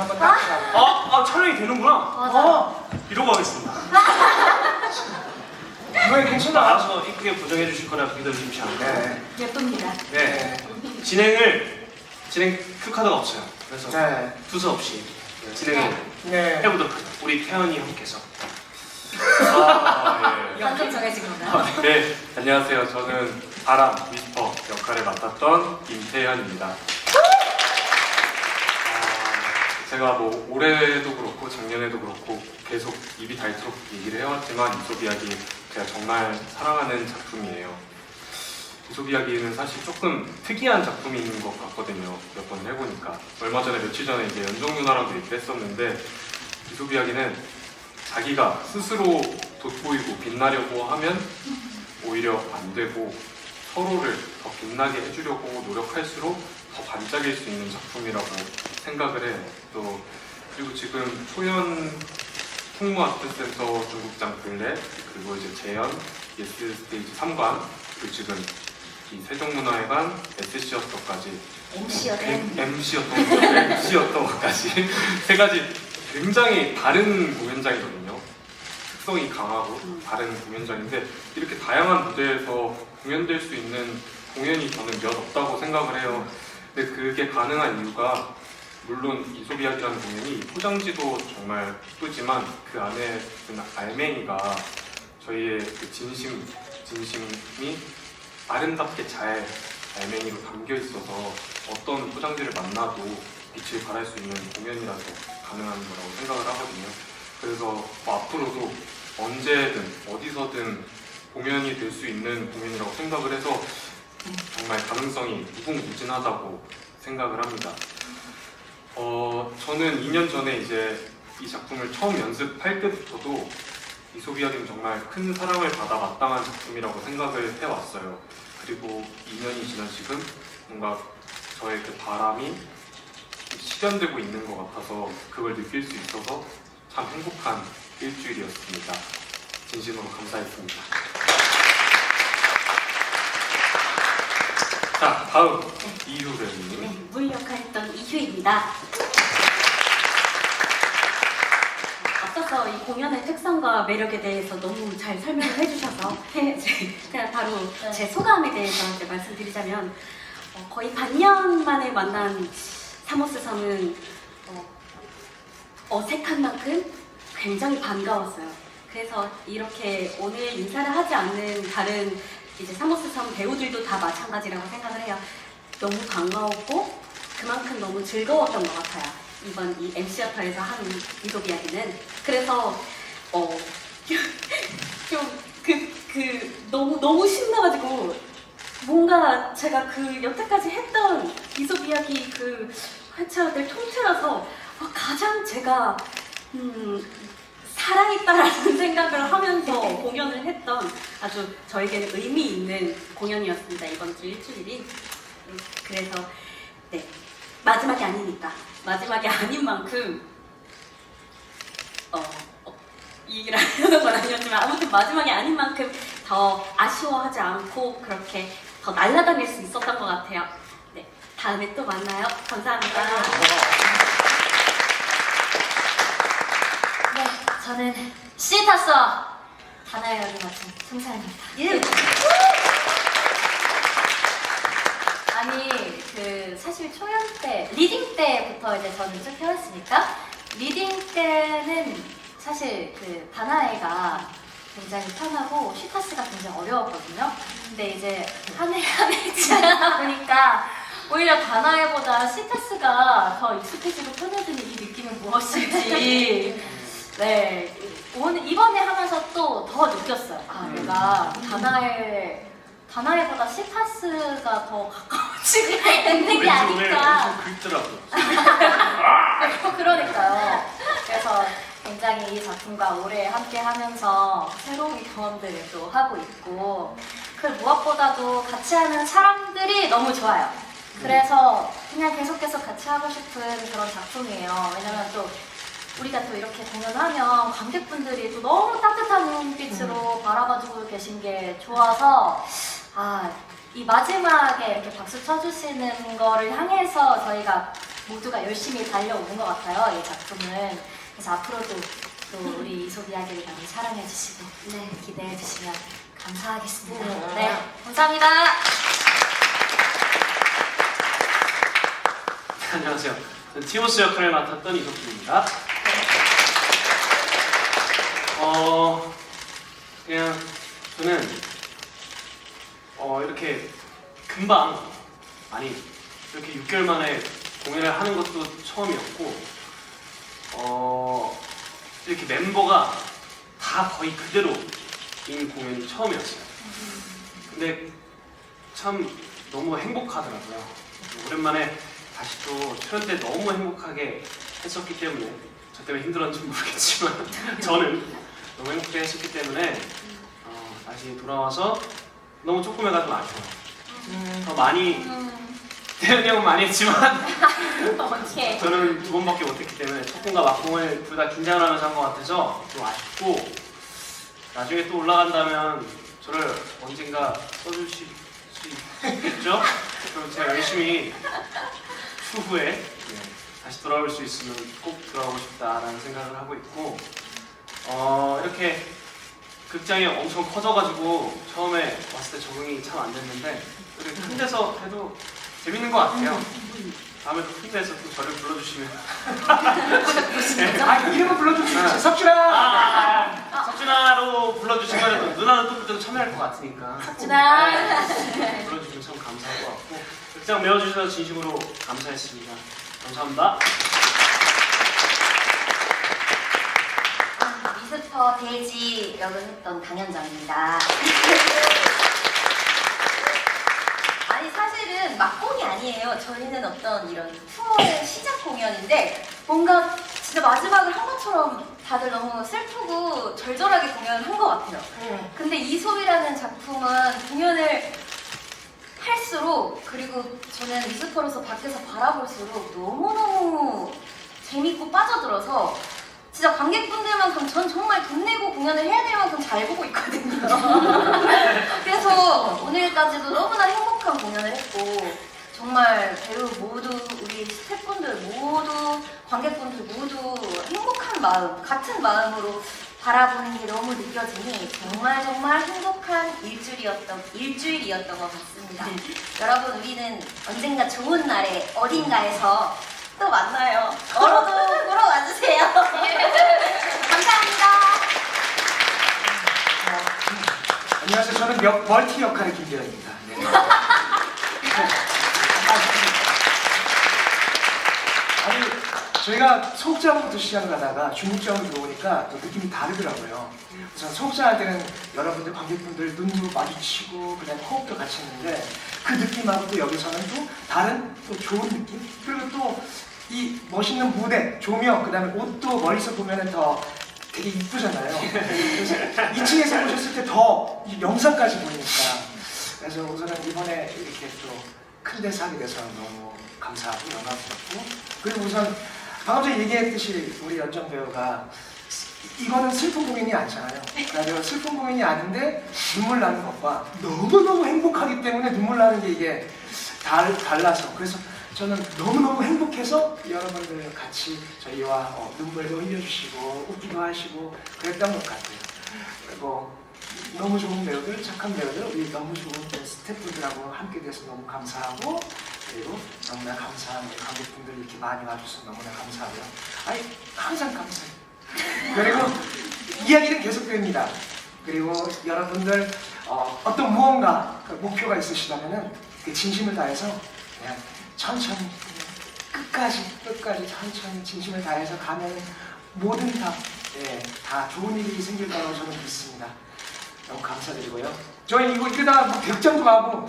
한번 딱. 아, 아 촬영이 되는구나. 맞아. 어, 이러고 하겠습니다. 이번엔 괜찮아. 나와서 이쁘게 보정해 주실 거라 믿어주십시오. 네. 예쁩니다. 네. 진행을 진행 큐 카드가 없어요. 그래서 네. 두서 없이 진행을 네. 해보도록 하죠. 우리 태연이 형께서. 아, 방금 정해진 건가요? 예. 네, 안녕하세요. 저는 바람 위스퍼 역할을 맡았던 김태현입니다. 아, 제가 뭐 올해도 그렇고 작년에도 그렇고 계속 입이 닳도록 얘기를 해왔지만 이야기 제가 정말 사랑하는 작품이에요. 이솝 이야기는 사실 조금 특이한 작품인 것 같거든요. 몇번 해보니까 얼마 전에 며칠 전에 이제 연정 누나랑도 얘기를 했었는데 이솝 이야기는 자기가 스스로 돋보이고 빛나려고 하면 오히려 안 되고 서로를 더 빛나게 해주려고 노력할수록 더 반짝일 수 있는 작품이라고 생각을 해요. 또 그리고 지금 소연 풍무 아트센터 중국장 블랙 그리고 이제 재현 예스 스테이지 3관 그리고 지금 이 세종문화회관 SC였던까지 MC였던 MC였던 MC였던 것까지 세 가지 굉장히 다른 공연장이거든요. 특성이 강하고 음. 다른 공연장인데 이렇게 다양한 무대에서 공연될 수 있는 공연이 저는 몇 없다고 생각을 해요. 근데 그게 가능한 이유가 물론 이솝이야기라는 공연이 포장지도 정말 예쁘지만 그 안에 든 알맹이가 저희의 그 진심 진심이 아름답게 잘 알맹이로 담겨 있어서 어떤 포장지를 만나도 빛을 발할 수 있는 공연이라서 가능한 거라고 생각을 하거든요. 그래서 뭐 앞으로도 언제든 어디서든 공연이 될 수 있는 공연이라고 생각을 해서 정말 가능성이 무궁무진하다고 생각을 합니다. 어, 저는 2년 전에 이제 이 작품을 처음 연습할 때부터도 이솝이야기는 정말 큰 사랑을 받아 마땅한 작품이라고 생각을 해왔어요. 그리고 2년이 지난 지금 뭔가 저의 그 바람이 실현되고 있는 것 같아서 그걸 느낄 수 있어서 참 행복한 일주일이었습니다. 진심으로 감사했습니다. 자, 다음 이효 배우님. 네, 물 역할했던 이휴입니다. 앞서서 이 공연의 특성과 매력에 대해서 너무 잘 설명을 해주셔서 이제 그냥 바로 제 소감에 대해서 이제 말씀드리자면 어, 거의 반년 만에 만난 사모스 섬은 어, 어색한 만큼 굉장히 반가웠어요. 그래서 이렇게 오늘 인사를 하지 않는 다른 이제 사모스 섬 배우들도 다 마찬가지라고 생각을 해요. 너무 반가웠고 그만큼 너무 즐거웠던 것 같아요. 이번 이 MC어터에서 하는 이독 이야기는 그래서 어, 어좀그 그 너무 너무 신나가지고 뭔가 제가 그 여태까지 했던 이솝 이야기 그 회차들 통틀어서 어, 가장 제가 음, 살아있다라는 생각을 하면서 공연을 했던 아주 저에게는 의미 있는 공연이었습니다 이번 주 일주일이 음, 그래서 네 마지막이 아니니까 마지막이 아닌 만큼 어, 어, 이 얘기를 하려는 건 아니었지만 아무튼 마지막이 아닌 만큼 더 아쉬워하지 않고 그렇게 더 날아다닐 수 있었던 것 같아요. 네, 다음에 또 만나요. 감사합니다. 네, 저는 시타서 다나의 역을 맡은 송사입니다. 예. 아니 그 사실 초연 때 리딩 때부터 이제 저는 쭉 해왔으니까 리딩 때는 사실 그 다나이가 굉장히 편하고 시타스가 굉장히 어려웠거든요. 근데 이제 한 해 한해 지나다 보니까 오히려 다나이보다 시타스가 더 익숙해지고 편해지는 이 느낌은 무엇인지 네 오늘 이번에 하면서 또 더 느꼈어요. 아 내가 다나의 다나이보다 시타스가 더 가까워지게 된게 왠지 오늘 아닐까. 엄청 긁더라고. 그러니까요. 그래서 굉장히 이 작품과 오래 함께 하면서 새로운 경험들을 또 하고 있고 그 무엇보다도 같이 하는 사람들이 너무 좋아요. 그래서 그냥 계속해서 같이 하고 싶은 그런 작품이에요. 왜냐면 또 우리가 또 이렇게 공연하면 관객분들이 또 너무 따뜻한 눈빛으로 바라봐주고 계신 게 좋아서 아, 이 마지막에 이렇게 박수 쳐주시는 거를 향해서 저희가 모두가 열심히 달려오는 것 같아요. 이 작품은. 그래서 앞으로도 또 우리 이솝 이야기를 많이 사랑해 주시고 네, 기대해 주시면 감사하겠습니다. 네. 네, 감사합니다. 안녕하세요. 저는 티모스 역할을 맡았던 이석준입니다. 어, 그냥 저는 어, 이렇게 금방 아니 이렇게 6개월 만에 공연을 하는 것도 처음이었고 어, 이렇게 멤버가 다 거의 그대로인 공연이 처음이었어요. 근데 참 너무 행복하더라고요. 오랜만에 다시 또 초연 때 너무 행복하게 했었기 때문에 저 때문에 힘들었는지 모르겠지만 저는 너무 행복하게 했었기 때문에 어, 다시 돌아와서 너무 조금 해가지고 아쉬워요. 더 많이 음, 태연이 형은 많이 했지만 어떡해. 저는 두 번밖에 못했기 때문에 첫공과 막공을 둘 다 긴장을 하면서 한 것 같아서 좀 아쉽고 나중에 또 올라간다면 저를 언젠가 써주실 수 있겠죠? 그럼 제가 열심히 추후에 네, 다시 돌아올 수 있으면 꼭 돌아오고 싶다라는 생각을 하고 있고 어, 이렇게 극장이 엄청 커져가지고 처음에 왔을 때 적응이 참 안 됐는데 이렇게 큰 데서 해도 재밌는 것 같아요. 다음에 또큰 데서 또 저를 불러주시면 아, 이름을 불러주시지. 네. 석준아! 아, 석준아로 불러주시면 누나는 또 그때도 참여할 것 같으니까 석준아. 네, 불러주시면 참 감사할 것 같고 극장 메워주셔서 진심으로 감사했습니다. 감사합니다. 미스터 돼지 역을 했던 강현정입니다. 아니 사실은 막공이 아니에요. 저희는 어떤 이런 투어의 시작 공연인데 뭔가 진짜 마지막을 한 것처럼 다들 너무 슬프고 절절하게 공연을 한 것 같아요. 근데 이솝이라는 작품은 공연을 그리고 저는 미스터로서 밖에서 바라볼수록 너무너무 재밌고 빠져들어서 진짜 관객분들만큼 전 정말 돈 내고 공연을 해야 될 만큼 잘 보고 있거든요. 그래서 오늘까지도 너무나 행복한 공연을 했고 정말 배우 모두 우리 스태프분들 모두 관객분들 모두 행복한 마음 같은 마음으로 바라보는 게 너무 느껴지니 정말 정말 행복한 일주일이었던 일주일이었던 것 같습니다. 여러분 우리는 언젠가 좋은 날에 어딘가에서 또 만나요. 얼어도 보러 와주세요. 감사합니다. 안녕하세요. 저는 역, 멀티 역할의 김대현입니다. 네. 아니, 저희가 소극장부터 시작을 하다가 중국장으로 들어오니까 또 느낌이 다르더라고요. 그래서 소극장 할 때는 여러분들 관객분들 눈으로 마주치고 그다음에 호흡도 같이 했는데 그 느낌하고 또 여기서는 또 다른 또 좋은 느낌 그리고 또 이 멋있는 무대 조명 그 다음에 옷도 멀리서 보면은 더 되게 이쁘잖아요. 그래서 2층에서 보셨을 때 더 영상까지 보니까 그래서 우선은 이번에 이렇게 또 큰 데서 하게 돼서 너무 감사하고 영광스럽고 그리고 우선 방금 전에 얘기했듯이 우리 연정 배우가 이거는 슬픈 공연이 아니잖아요. 그러니까 슬픈 공연이 아닌데 눈물 나는 것과 너무너무 행복하기 때문에 눈물 나는 게 이게 달, 달라서 그래서 저는 너무너무 행복해서 여러분들 같이 저희와 어, 눈물도 흘려주시고 웃기도 하시고 그랬던 것 같아요. 그리고 너무 좋은 배우들, 착한 배우들, 우리 너무 좋은 스태프들하고 함께 돼서 너무 감사하고 그리고 너무나 우리 관객분들 이렇게 많이 와주셔서 너무나 감사하고요. 아니 항상 감사해요. 그리고 이야기는 계속됩니다. 그리고 여러분들 어, 떤 무언가 그 목표가 있으시다면은 그 진심을 다해서 그냥 천천히 끝까지 끝까지 천천히 진심을 다해서 가면 뭐든 다, 예, 다 좋은 일이 생길 거라고 저는 믿습니다. 너무 감사드리고요. 저희 이거 이러다가 막 백장도 가고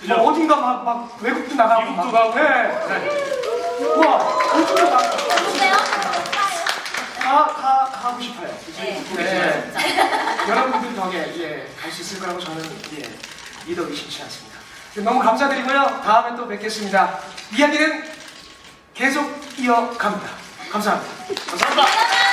그죠? 뭐 어딘가 막, 막 외국도 나가고 미국도 막, 가고. 네. 우와 어디로 가? 보세요. 가, 가, 가고 싶어요. 네. 네. 여러분들 덕에 예, 갈 수 있을 거라고 저는 예, 믿어 의심치 않습니다. 너무 감사드리고요. 다음에 또 뵙겠습니다. 이야기는 계속 이어갑니다. 감사합니다. 감사합니다.